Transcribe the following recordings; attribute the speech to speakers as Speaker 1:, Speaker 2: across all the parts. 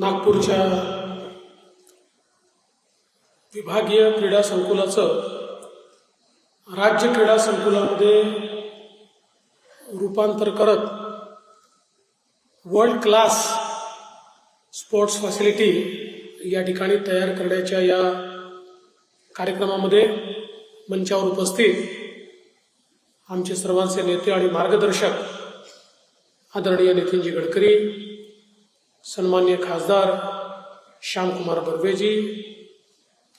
Speaker 1: नागपूरच्या विभागीय क्रीडा संकुलाचं राज्य क्रीडा संकुलामध्ये रूपांतर करत वर्ल्ड क्लास स्पोर्ट्स फॅसिलिटी या ठिकाणी तयार करण्याच्या या कार्यक्रमामध्ये मंचावर उपस्थित आमचे सर्वांचे नेते आणि मार्गदर्शक आदरणीय नितीनजी गडकरी सन्मान्य खासदार श्यामकुमार बर्वेजी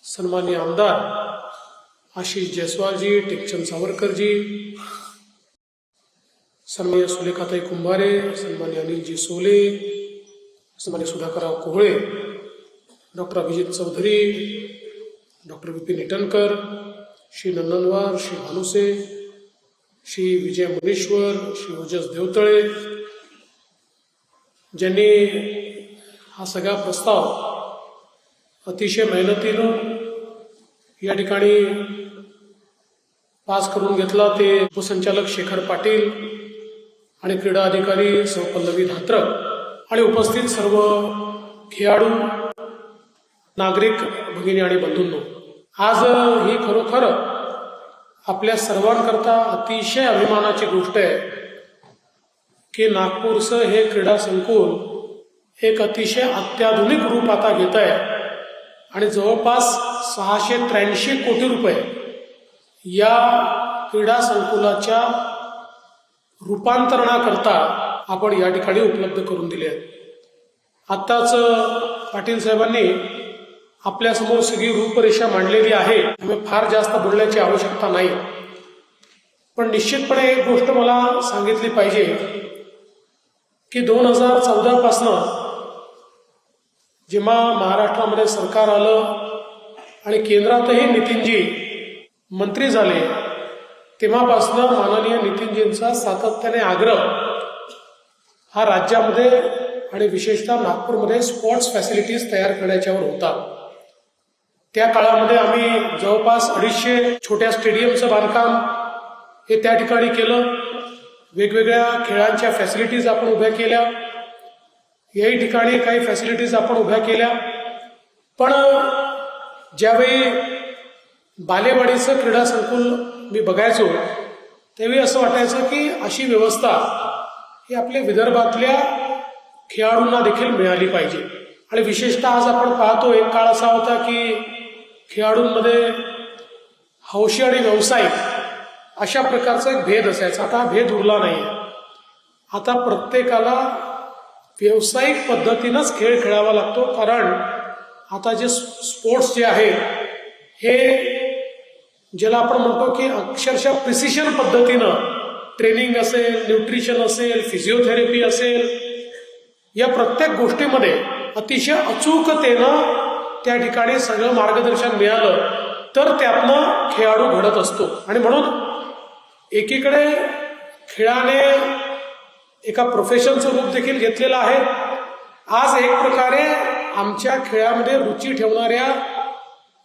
Speaker 1: सन्मान्य आमदार आशिष जयस्वालजी टेकचंद सावरकरजी सन्मान्य सुलेखाताई कुंभारे सन्मान्य अनिलजी सोले सन्मान्य सुधाकरराव कोहळे डॉक्टर अभिजित चौधरी डॉक्टर विपिन इटनकर श्री नंदनवार श्री भानुसे श्री विजय मुनेश्वर श्री ओजस देवतळे ज्यांनी हा सगळा प्रस्ताव अतिशय मेहनतीनं या ठिकाणी पास करून घेतला ते उपसंचालक शेखर पाटील आणि क्रीडा अधिकारी सौ पल्लवी धात्रक आणि उपस्थित सर्व खेळाडू नागरिक भगिनी आणि बंधूंनो आज ही खरोखर आपल्या सर्वांकरता अतिशय अभिमानाची गोष्ट आहे. की नागपूरचं हे क्रीडा संकुल एक अतिशय अत्याधुनिक रूप आता घेत आहे आणि जवळपास सहाशे त्र्याऐंशी कोटी रुपये या क्रीडा संकुलाच्या रूपांतरणाकरता आपण या ठिकाणी उपलब्ध करून दिले आहेत. आत्ताच पाटील साहेबांनी आपल्यासमोर सगळी रूपरेषा मांडलेली आहे. त्यामुळे फार जास्त बोलण्याची आवश्यकता नाही. पण निश्चितपणे एक गोष्ट मला सांगितली पाहिजे. की दोन हजार चौदा जेव्हा महाराष्ट्रामध्ये सरकार आलं आणि केंद्रातही नितीनजी मंत्री झाले तेव्हापासनं माननीय नितीनजींचा सातत्याने आग्रह हा राज्यामध्ये आणि विशेषतः नागपूरमध्ये स्पोर्ट्स फॅसिलिटीज तयार करण्याच्यावर होता. त्या काळामध्ये आम्ही जवळपास अडीचशे छोट्या स्टेडियमचं बांधकाम हे त्या ठिकाणी केलं. वेगवेगळ्या खेळांच्या फॅसिलिटीज आपण उभ्या केल्या. याही ठिकाणी काही फॅसिलिटीज आपण उभ्या केल्या. पण ज्यावेळी बालेवाडीचं क्रीडा संकुल मी बघायचो त्यावेळी असं वाटायचं की अशी व्यवस्था ही आपल्या विदर्भातल्या खेळाडूंना देखील मिळाली पाहिजे. आणि विशेषतः आज आपण पाहतो एक काळ असा होता की खेळाडूंमध्ये हौशी आणि व्यावसायिक अशा प्रकारचा एक भेद असायचा. आता हा भेद उरला नाही आता प्रत्येकाला व्यावसायिक पद्धतीनंच खेळ खेळावा लागतो. कारण आता जे स्पोर्ट्स जे आहे हे ज्याला आपण म्हणतो की अक्षरशः प्रिसिशन पद्धतीनं ट्रेनिंग असेल न्यूट्रिशन असेल फिजिओथेरपी असेल या प्रत्येक गोष्टीमध्ये अतिशय अचूकतेनं त्या ठिकाणी सगळं मार्गदर्शन मिळालं तर त्यातनं खेळाडू घडत असतो. आणि म्हणून एकीकडे खेळाने एका प्रोफेशनचं रूप देखील घेतलेलं आहे. आज एक प्रकारे आमच्या खेळामध्ये रुची ठेवणाऱ्या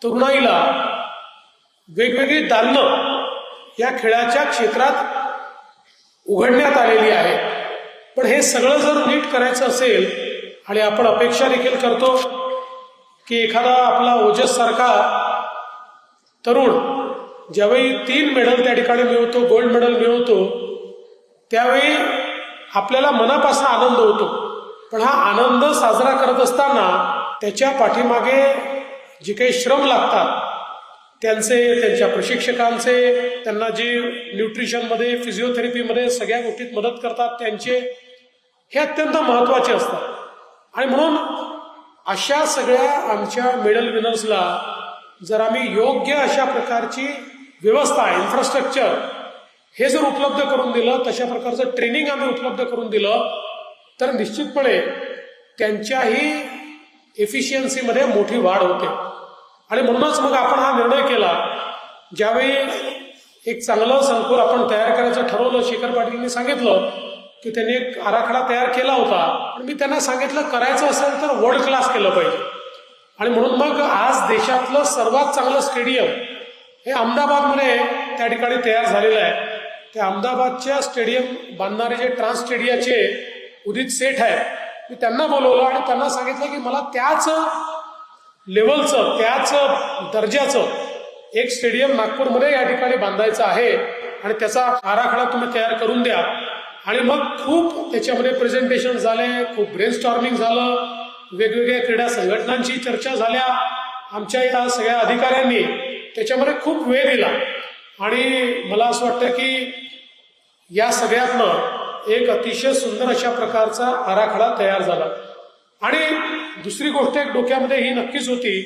Speaker 1: तरुणाईला वेगवेगळी दालनं या खेळाच्या क्षेत्रात उघडण्यात आलेली आहे. पण हे सगळं जर नीट करायचं असेल आणि आपण अपेक्षा देखील करतो की एखादा आपला ओजस सारखा तरुण ज्यावेळी तीन मेडल त्या ठिकाणी मिळवतो गोल्ड मेडल मिळवतो त्यावेळी आपल्याला मनापासून आनंद होतो. पण हा आनंद साजरा करत असताना त्याच्या पाठीमागे जे काही श्रम लागतात त्यांचे त्यांच्या प्रशिक्षकांचे त्यांना जे न्यूट्रिशनमध्ये फिजिओथेरपीमध्ये सगळ्या गोष्टीत मदत करतात त्यांचे हे अत्यंत महत्त्वाचे असतात. आणि म्हणून अशा सगळ्या आमच्या मेडल विनर्सला जर आम्ही योग्य अशा प्रकारची व्यवस्था इन्फ्रास्ट्रक्चर हे जर उपलब्ध करून दिलं तशा प्रकारचं ट्रेनिंग आम्ही उपलब्ध करून दिलं तर निश्चितपणे त्यांच्याही एफिशियन्सीमध्ये मोठी वाढ होते. आणि म्हणूनच मग आपण हा निर्णय केला ज्यावेळी एक चांगलं संकुल आपण तयार करायचं ठरवलं शेखर पाटीलनी सांगितलं की त्यांनी एक आराखडा तयार केला होता पण मी त्यांना सांगितलं करायचं असेल तर वर्ल्ड क्लास केलं पाहिजे. आणि म्हणून मग आज देशातलं सर्वात चांगलं स्टेडियम हे अहमदाबादमध्ये त्या ठिकाणी तयार झालेलं आहे. त्या अहमदाबादच्या स्टेडियम बांधणारे जे ट्रान्स स्टेडियाचे उदित सेठ आहेत मी त्यांना बोलवलं आणि त्यांना सांगितलं की मला त्याच लेवलचं त्याच दर्जाचं एक स्टेडियम नागपूरमध्ये या ठिकाणी बांधायचं आहे आणि त्याचा आराखडा तुम्ही तयार करून द्या. आणि मग खूप त्याच्यामध्ये प्रेझेंटेशन झाले खूप ब्रेन स्टॉर्मिंग झालं वेगवेगळ्या क्रीडा संघटनांची चर्चा झाल्या. आमच्या या सगळ्या अधिकाऱ्यांनी त्याच्यामध्ये खूप वेळ दिला आणि मला असं वाटतं की या सगळ्यातनं एक अतिशय सुंदर अशा प्रकारचा आराखडा तयार झाला. आणि दुसरी गोष्ट एक डोक्यामध्ये ही नक्कीच होती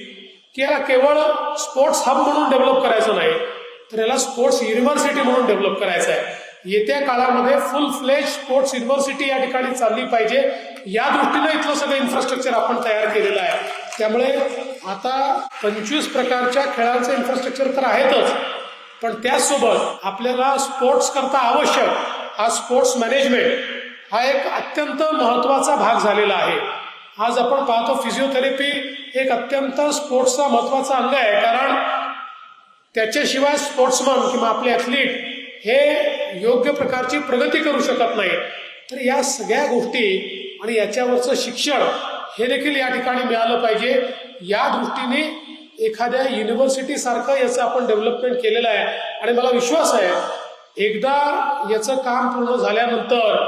Speaker 1: की याला केवळ स्पोर्ट्स हब म्हणून डेव्हलप करायचं नाही तर याला स्पोर्ट्स युनिव्हर्सिटी म्हणून डेव्हलप करायचं आहे. येत्या काळामध्ये फुल फ्लेज स्पोर्ट्स युनिव्हर्सिटी या ठिकाणी चालली पाहिजे. या दृष्टीनं इथलं सगळं इन्फ्रास्ट्रक्चर आपण तयार केलेलं आहे. त्यामुळे आता पंचवीस प्रकारच्या खेळांचं इन्फ्रास्ट्रक्चर तर आहेतच पण त्याचसोबत आपल्याला स्पोर्ट्स करता आवश्यक हा स्पोर्ट्स मॅनेजमेंट हा एक अत्यंत महत्त्वाचा भाग झालेला आहे. आज आपण पाहतो फिजिओथेरपी एक अत्यंत स्पोर्ट्सचा महत्त्वाचा अंग आहे कारण त्याच्याशिवाय स्पोर्ट्समन किंवा आपले ॲथलीट हे योग्य प्रकारची प्रगती करू शकत नाही. तर या सगळ्या गोष्टी आणि याच्यावरचं शिक्षण हे देखील या ठिकाणी मिळालं पाहिजे. या दृष्टीने एखाद्या युनिव्हर्सिटी सारखं याचं आपण डेव्हलपमेंट केलेलं आहे. आणि मला विश्वास आहे एकदा याचं काम पूर्ण झाल्यानंतर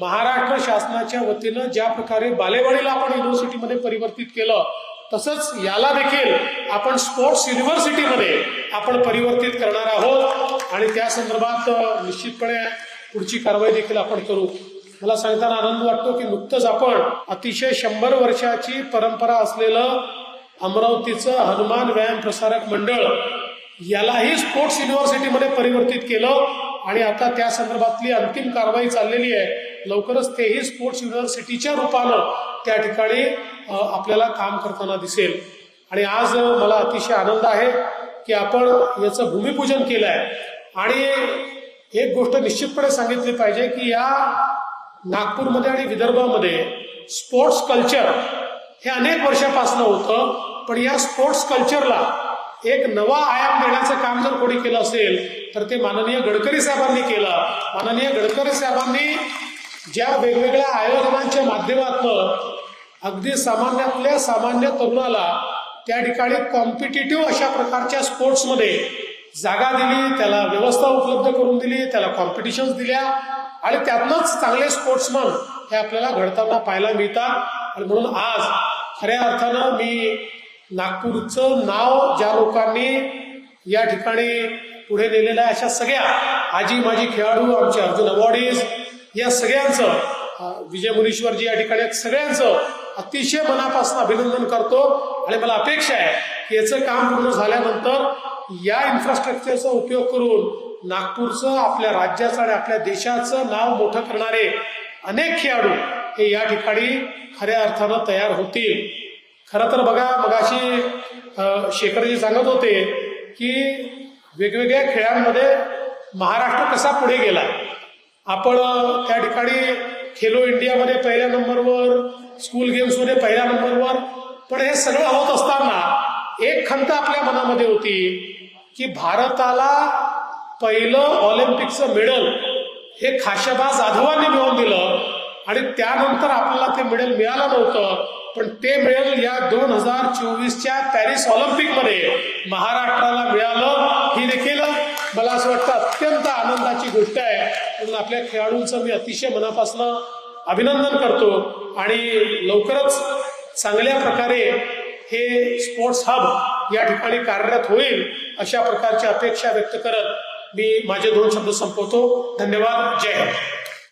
Speaker 1: महाराष्ट्र शासनाच्या वतीनं ज्या प्रकारे बालेवाडीला आपण युनिव्हर्सिटीमध्ये परिवर्तित केलं तसंच याला देखील आपण स्पोर्ट्स युनिव्हर्सिटीमध्ये आपण परिवर्तित करणार आहोत. आणि त्या संदर्भात निश्चितपणे पुढची कारवाई देखील आपण करू. मला सांगताना आनंद वाटतो की नुकतंच आपण अतिशय शंभर वर्षाची परंपरा असलेलं अमरावतीचं हनुमान व्यायाम प्रसारक मंडळ यालाही स्पोर्ट्स युनिव्हर्सिटीमध्ये परिवर्तित केलं आणि आता त्या संदर्भातली अंतिम कारवाई चाललेली आहे. लवकरच तेही स्पोर्ट्स युनिव्हर्सिटीच्या रूपानं त्या ठिकाणी आपल्याला काम करताना दिसेल. आणि आज मला अतिशय आनंद आहे की आपण याचं भूमिपूजन केलं आहे आणि एक गोष्ट निश्चितपणे सांगितली पाहिजे की या नागपूरमध्ये आणि विदर्भामध्ये स्पोर्ट्स कल्चर हे अनेक वर्षापासून होतं. पण या स्पोर्ट्स कल्चरला एक नवा आयाम देण्याचं काम जर कोणी केलं असेल तर ते माननीय गडकरी साहेबांनी केलं. माननीय गडकरी साहेबांनी ज्या वेगवेगळ्या आयोजनांच्या माध्यमातून अगदी सामान्यातल्या सामान्य तरुणाला त्या ठिकाणी कॉम्पिटिटिव्ह अशा प्रकारच्या स्पोर्ट्समध्ये जागा दिली त्याला व्यवस्था उपलब्ध करून दिली त्याला कॉम्पिटिशन्स दिल्या आणि त्यातनंच चांगले स्पोर्ट्समन हे आपल्याला घडताना पाहायला मिळतात. आणि म्हणून आज खऱ्या अर्थानं मी नागपूरचं नाव ज्या लोकांनी या ठिकाणी पुढे नेलेलं आहे अशा सगळ्या आजी माझी खेळाडू आमचे अर्जुन अवॉर्डीज या सगळ्यांचं विजय मुनीश्वरजी या ठिकाणी सगळ्यांचं अतिशय मनापासून अभिनंदन करतो. आणि मला अपेक्षा आहे की याचं काम पूर्ण झाल्यानंतर या इन्फ्रास्ट्रक्चरचा उपयोग करून नागपूरचं आपल्या राज्याचं आणि आपल्या देशाचं नाव मोठं करणारे अनेक खेळाडू हे या ठिकाणी खऱ्या अर्थानं तयार होतील. खरं तर बघा मगाशी शेखरजी सांगत होते की वेगवेगळ्या खेळांमध्ये महाराष्ट्र कसा पुढे गेला? आपण त्या ठिकाणी खेलो इंडियामध्ये पहिल्या नंबरवर स्कूल गेम्समध्ये पहिल्या नंबरवर पण हे सगळं होत असताना एक खंत आपल्या मनामध्ये होती की भारताला पहिलं ऑलिम्पिकचं मेडल हे खाशाबा जाधवांनी मिळवून दिलं. आणि त्यानंतर आपल्याला ते मेडल मिळालं नव्हतं. पण ते मेडल या दोन हजार चोवीसच्या पॅरिस ऑलिम्पिकमध्ये महाराष्ट्राला मिळालं. ही देखील मला असं वाटतं अत्यंत आनंदाची गोष्ट आहे. म्हणून आपल्या खेळाडूंचं मी अतिशय मनापासून अभिनंदन करतो. आणि लवकरच चांगल्या प्रकारे हे स्पोर्ट्स हब या ठिकाणी कार्यरत होईल अशा प्रकारची अपेक्षा व्यक्त करत मी माझे दोन शब्द संपवतो. धन्यवाद. जय हिंद.